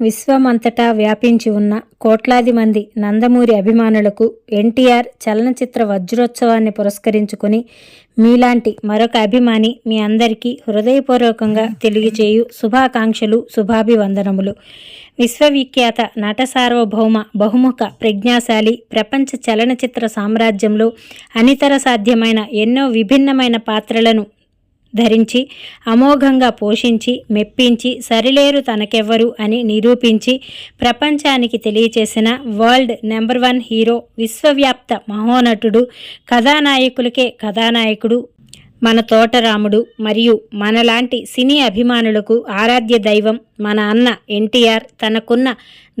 విశ్వమంతటా వ్యాపించి ఉన్న కోట్లాది మంది నందమూరి అభిమానులకు ఎన్టీఆర్ చలనచిత్ర వజ్రోత్సవాన్ని పురస్కరించుకుని మీలాంటి మరొక అభిమాని మీ అందరికీ హృదయపూర్వకంగా తెలియజేయు శుభాకాంక్షలు శుభాభివందనములు. విశ్వవిఖ్యాత నట సార్వభౌమ బహుముఖ ప్రజ్ఞాశాలి ప్రపంచ చలనచిత్ర సామ్రాజ్యంలో అనితర సాధ్యమైన ఎన్నో విభిన్నమైన పాత్రలను ధరించి అమోఘంగా పోషించి మెప్పించి సరిలేరు తనకెవ్వరు అని నిరూపించి ప్రపంచానికి తెలియచేసిన వరల్డ్ నెంబర్ వన్ హీరో విశ్వవ్యాప్త మహోనటుడు కథానాయకులకే కథానాయకుడు మన తోటరాముడు మరియు మనలాంటి సినీ అభిమానులకు ఆరాధ్య దైవం మన అన్న ఎన్టీఆర్ తనకున్న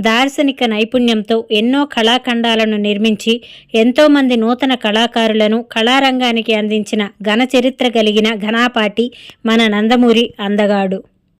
దార్శనిక నైపుణ్యంతో ఎన్నో కళాఖండాలను నిర్మించి ఎంతోమంది నూతన కళాకారులను కళారంగానికి అందించిన ఘన చరిత్ర కలిగిన ఘనాపాటి మన నందమూరి అందగాడు.